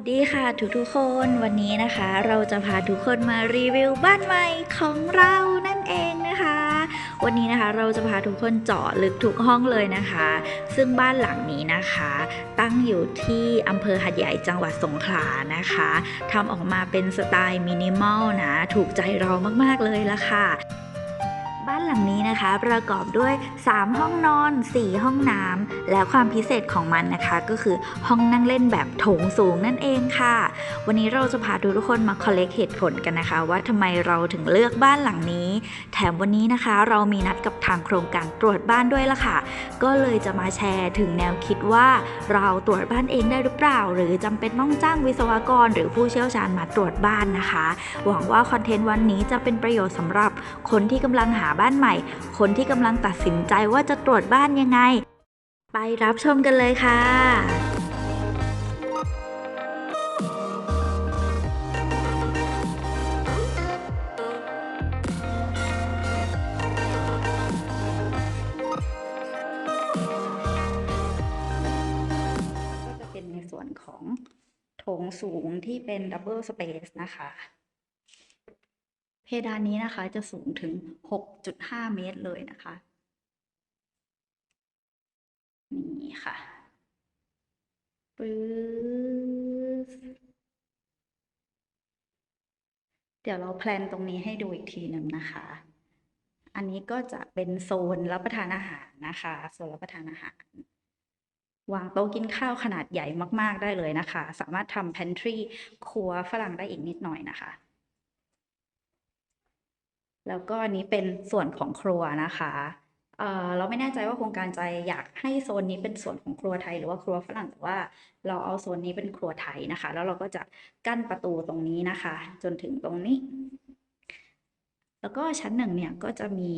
สวัสดีค่ะทุกทุกๆคนวันนี้นะคะ เราจะพาทุกคนมารีวิวบ้านใหม่ของเรานั่นเองนะคะ วันนี้นะคะเราจะพาทุกคนเจาะลึกทุกห้องเลยนะคะ ซึ่งบ้านหลังนี้นะคะ ตั้งอยู่ที่อำเภอหัดใหญ่จังหวัดสงขลานะคะทำออกมาเป็นสไตล์มินิมอลนะ ถูกใจเรามากๆเลยละค่ะานหลังนี้นะคะ ประกอบด้วย 3 ห้องนอน 4 ห้องน้ำและความพิเศษของมันนะคะ ก็คือห้องนั่งเล่นแบบโถงสูงนั่นเองค่ะ วันนี้เราจะพาทุกคนมาคอลเลกเหตุผลกันนะคะ ว่าทำไมเราถึงเลือกบ้านหลังนี้ แถมวันนี้นะคะ เรามีนัดกับทางโครงการตรวจบ้านด้วยละค่ะ ก็เลยจะมาแชร์ถึงแนวคิดว่าเราตรวจบ้านเองได้หรือเปล่า หรือจำเป็นต้องจ้างวิศวกร หรือผู้เชี่ยวชาญมาตรวจบ้านนะคะ หวังว่าคอนเทนต์วันนี้จะเป็นประโยชน์สำหรับคนที่กำลังหาบ้านใหม่ คนที่กำลังตัดสินใจว่าจะตรวจบ้านยังไง ไปรับชมกันเลยค่ะก็จะเป็นในส่วนของโถงสูงที่เป็นดับเบิลสเปซนะคะ เพดานนี้นะคะจะสูงถึง 6.5 เมตรเลยนะคะ นี่ค่ะปึ๊บเดี๋ยวเราแพลนตรงนี้ให้ดูอีกทีหนึ่งนะคะ อันนี้ก็จะเป็นโซนรับประทานอาหารนะคะ โซนรับประทานอาหาร วางโต๊ะกินข้าวขนาดใหญ่มาก ๆ ได้เลยนะคะ สามารถทำ pantry ครัวฝรั่งได้อีกนิดหน่อยนะคะ แล้วก็อันนี้เป็นส่วนของครัวนะคะเอ่อเราไม่แน่ใจว่าโครงการใจอยากให้โซนนี้เป็นส่วนของครัวไทย หรือว่าครัวฝรั่งแต่ว่าเราเอาโซนนี้เป็นครัวไทยนะคะ แล้วเราก็จะกั้นประตูตรงนี้นะคะ จนถึงตรงนี้ แล้วก็ชั้นหนึ่งเนี่ยก็จะมี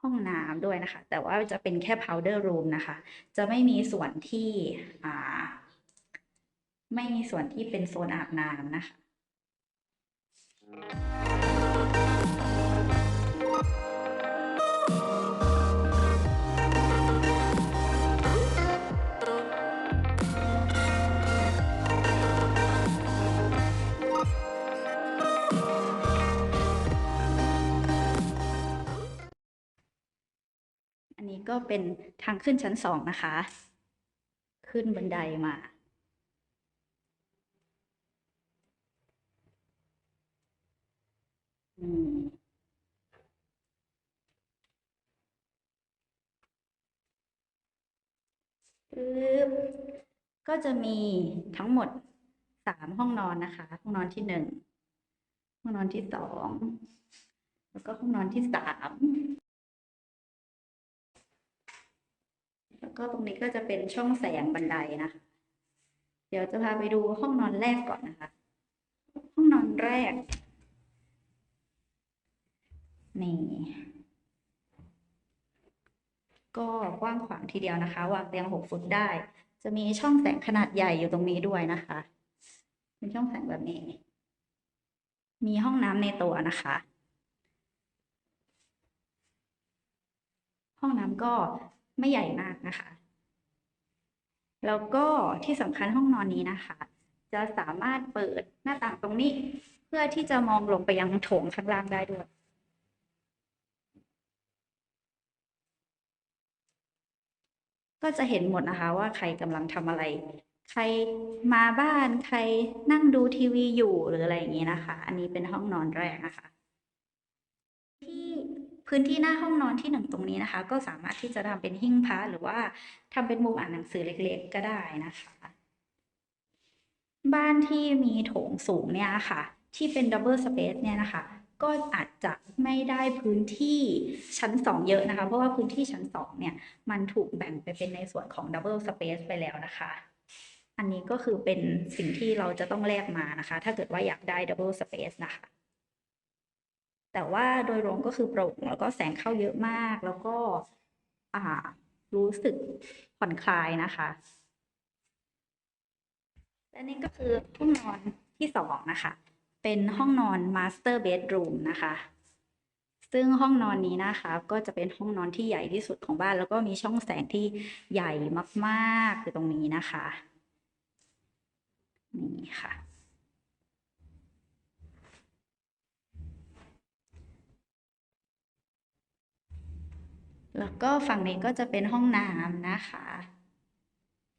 ห้องน้ำด้วยนะคะ แต่ว่าจะเป็นแค่ powder room นะคะ จะไม่มีส่วนที่อ่าไม่มีส่วนที่เป็นโซนอาบน้ำนะคะ ก็เป็นทางขึ้นชั้นสองนะคะ ขึ้นบันไดมา อืมปึ๊บก็จะมีทั้งหมดสามห้องนอนนะคะ ห้องนอนที่หนึ่งห้องนอนที่สองแล้วก็ห้องนอนที่สาม แล้วก็ตรงนี้ก็จะเป็นช่องแสงบันไดนะคะเดี๋ยวจะพาไปดูห้องนอนแรกก่อนนะคะ ห้องนอนแรก นี่ ก็กว้างขวางทีเดียวนะคะ วางเตียงหกฟุตได้ จะมีช่องแสงขนาดใหญ่อยู่ตรงนี้ด้วยนะคะ เป็นช่องแสงแบบนี้ มีห้องน้ำในตัวนะคะห้องน้ำก็ ไม่ใหญ่มากนะคะ แล้วก็ที่สำคัญห้องนอนนี้นะคะ จะสามารถเปิดหน้าต่างตรงนี้ เพื่อที่จะมองลงไปยังโถงข้างล่างได้ด้วยก็จะเห็นหมดนะคะว่าใครกำลังทำอะไร ใครมาบ้านใครนั่งดูทีวีอยู่หรืออะไรอย่างนี้นะคะ อันนี้เป็นห้องนอนแรกนะคะ พื้นที่หน้าห้องนอนที่หนึ่งตรงนี้นะคะ ก็สามารถที่จะทำเป็นหิ้งพระหรือว่าทำเป็นมุมอ่านหนังสือเล็กๆ ก็ได้นะคะ บ้านที่มีโถงสูงเนี่ยค่ะ ที่เป็นดับเบิลสเปซเนี่ยนะคะ ก็อาจจะไม่ได้พื้นที่ชั้นสองเยอะนะคะ เพราะว่าพื้นที่ชั้นสองเนี่ยมันถูกแบ่งไปเป็นในส่วนของดับเบิลสเปซไปแล้วนะคะอันนี้ก็คือเป็นสิ่งที่เราจะต้องแลกมานะคะ ถ้าเกิดว่าอยากได้ดับเบิลสเปซนะคะ แต่ว่าโดยรวมก็คือโปร่งแล้วก็แสงเข้าเยอะมาก แล้วก็อ่ารู้สึกผ่อนคลายนะคะและนี่ก็คือห้องนอนที่สองนะคะ เป็นห้องนอน master bedroom นะคะ ซึ่งห้องนอนนี้นะคะ ก็จะเป็นห้องนอนที่ใหญ่ที่สุดของบ้าน แล้วก็มีช่องแสงที่ใหญ่มากๆคือตรงนี้นะคะ นี่ค่ะ แล้วก็ฝั่งนี้ก็จะเป็นห้องน้ำนะคะ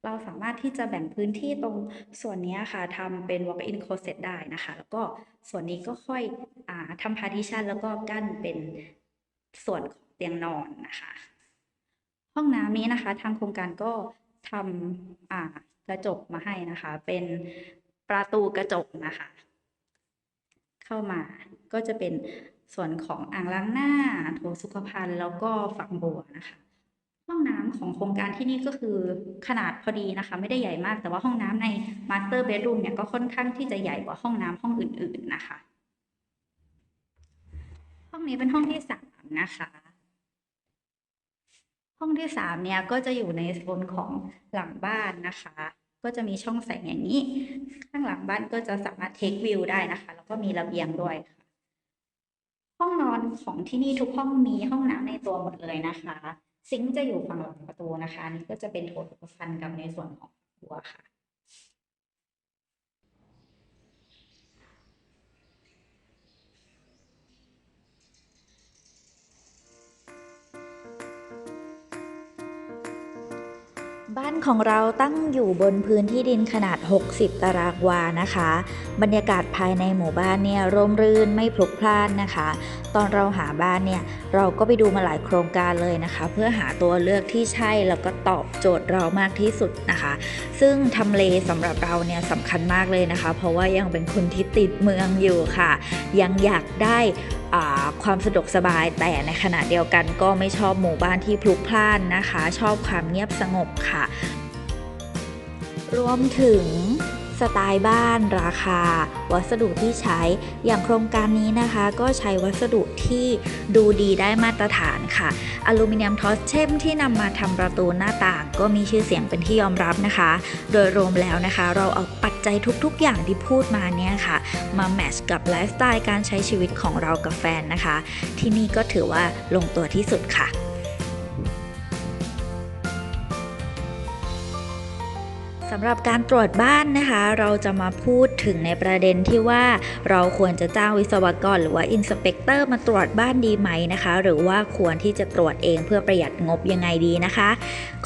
เราสามารถที่จะแบ่งพื้นที่ตรงส่วนนี้ค่ะทำเป็น walk-in closet ได้นะคะ แล้วก็ส่วนนี้ก็ค่อยอทำ partition แล้วก็กั้นเป็นส่วนของเตียงนอนนะคะ ห้องน้ำนี้นะคะ ทางโครงการก็ทำกระจกมาให้นะคะ เป็นประตูกระจกนะคะ เข้ามาก็จะเป็น ส่วนของอ่างล้างหน้าโถสุขภัณฑ์แล้วก็ฝักบัวนะคะห้องน้ำของโครงการที่นี่ก็คือขนาดพอดีนะคะ ไม่ได้ใหญ่มากแต่ว่าห้องน้ำใน Master Bedroom เนี่ยก็ค่อนข้างที่จะใหญ่กว่าห้องน้ำห้องอื่น ๆนะคะ ห้องนี้เป็นห้องที่สามนะคะ ห้องที่สามเนี่ยก็จะอยู่ในโซนของหลังบ้านนะคะ ก็จะมีช่องแสงอย่างนี้ ข้างหลังบ้านก็จะสามารถเทควิวได้นะคะ แล้วก็มีระเบียงด้วยค่ะ ห้องนอนของที่นี่ทุกห้องมีห้องน้ำในตัวหมดเลยนะคะ ซิงค์จะอยู่ฝั่งหลังประตูนะคะ นี่ก็จะเป็นโถสุขภันกับในส่วนของครัวค่ะ บ้านของเราตั้งอยู่บนพื้นที่ดินขนาด 60 ตารางวานะคะ บรรยากาศภายในหมู่บ้านเนี่ยร่มรื่นไม่พลุกพล่านนะคะ ตอนเราหาบ้านเนี่ยเราก็ไปดูมาหลายโครงการเลยนะคะ เพื่อหาตัวเลือกที่ใช่แล้วก็ตอบโจทย์เรามากที่สุดนะคะ ซึ่งทำเลสำหรับเราเนี่ยสำคัญมากเลยนะคะ เพราะว่ายังเป็นคนที่ติดเมืองอยู่ค่ะ ยังอยากได้ ความสะดวกสบายแต่ในขณะเดียวกันก็ไม่ชอบหมู่บ้านที่พลุกพล่านนะคะ ชอบความเงียบสงบค่ะ รวมถึง สไตล์บ้าน ราคา วัสดุที่ใช้ อย่างโครงการนี้นะคะ ก็ใช้วัสดุที่ดูดีได้มาตรฐานค่ะ อลูมิเนียมทอสเช่มที่นำมาทำประตูหน้าต่าง ก็มีชื่อเสียงเป็นที่ยอมรับนะคะ โดยรวมแล้วนะคะ เราเอาปัจจัยทุกๆ อย่างที่พูดมาเนี่ยค่ะ มาแมทช์กับไลฟ์สไตล์การใช้ชีวิตของเรากับแฟนนะคะ ที่นี่ก็ถือว่าลงตัวที่สุดค่ะำหรับการตรวจบ้านนะคะ เราจะมาพูดถึงในประเด็นที่ว่าเราควรจะจ้างวิศวกรหรือว่าอินสเปกเตอร์มาตรวจบ้านดีไหมนะคะ หรือว่าควรที่จะตรวจเองเพื่อประหยัดงบยังไงดีนะคะ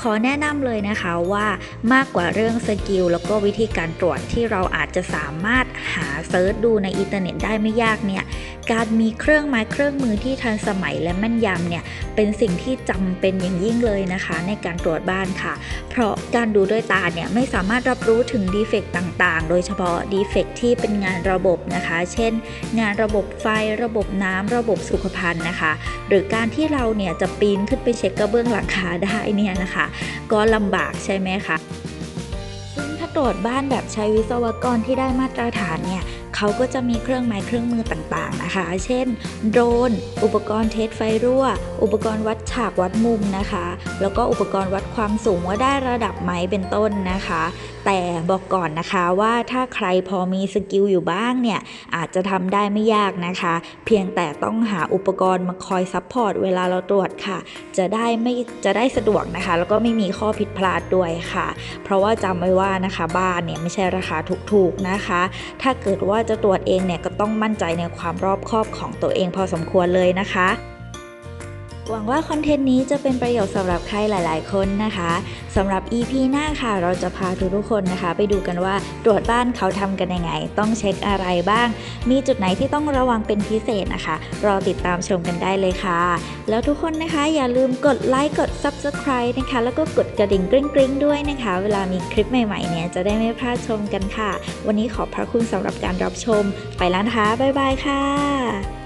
ขอแนะนำเลยนะคะว่ามากกว่าเรื่องสกิลแล้วก็วิธีการตรวจที่เราอาจจะสามารถหาเซิร์ชดูในอินเทอร์เน็ตได้ไม่ยากเนี่ยการมีเครื่องไม้เครื่องมือที่ทันสมัยและแม่นยำเนี่ยเป็นสิ่งที่จำเป็นอย่างยิ่งเลยนะคะ ในการตรวจบ้านค่ะ เพราะการดูด้วยตาเนี่ยไม่สาามารถรับรู้ถึงดีเฟกต์ต่างๆ โดยเฉพาะดีเฟกต์ที่เป็นงานระบบนะคะ เช่น งานระบบไฟ ระบบน้ำ ระบบสุขภัณฑ์นะคะ หรือการที่เราเนี่ยจะปีนขึ้นไปเช็คกระเบื้องหลังคาได้เนี่ยนะคะ ก็ลำบากใช่ไหมคะ ซึ่งถ้าตรวจบ้านแบบใช้วิศวกรที่ได้มาตรฐานเนี่ย เขาก็จะมีเครื่องไม้เครื่องมือต่างๆนะคะ เช่น โดรน อุปกรณ์เทสไฟรั่ว อุปกรณ์วัดฉากวัดมุมนะคะ แล้วก็อุปกรณ์วัดความสูงว่าได้ระดับไหมเป็นต้นนะคะ แต่บอกก่อนนะคะว่าถ้าใครพอมีสกิลอยู่บ้างเนี่ยอาจจะทำได้ไม่ยากนะคะ เพียงแต่ต้องหาอุปกรณ์มาคอยซัพพอร์ตเวลาเราตรวจค่ะ จะได้ไม่จะได้สะดวกนะคะ แล้วก็ไม่มีข้อผิดพลาดด้วยค่ะ เพราะว่าจำไว้ว่านะคะบ้านเนี่ยไม่ใช่ราคาถูกๆนะคะ ถ้าเกิดว่าจะตรวจเองเนี่ยก็ต้องมั่นใจในความรอบคอบของตัวเองพอสมควรเลยนะคะ หวังว่าคอนเทนต์นี้จะเป็นประโยชน์สำหรับใครหลาย ๆ คนนะคะสำหรับ EP หน้าค่ะ เราจะพาทุกๆคนนะคะ ไปดูกันว่าตรวจบ้านเขาทำกันยังไง ต้องเช็คอะไรบ้าง มีจุดไหนที่ต้องระวังเป็นพิเศษนะคะ รอติดตามชมกันได้เลยค่ะ แล้วทุกคนนะคะอย่าลืมกดไลค์กด Subscribe นะคะ แล้วก็กดกระดิ่งกริ๊งๆ ด้วยนะคะ เวลามีคลิปใหม่ ๆ เนี่ยจะได้ไม่พลาดชมกันค่ะ วันนี้ขอบพระคุณสำหรับการรับชม ไปแล้วนะคะบ๊ายบายค่ะ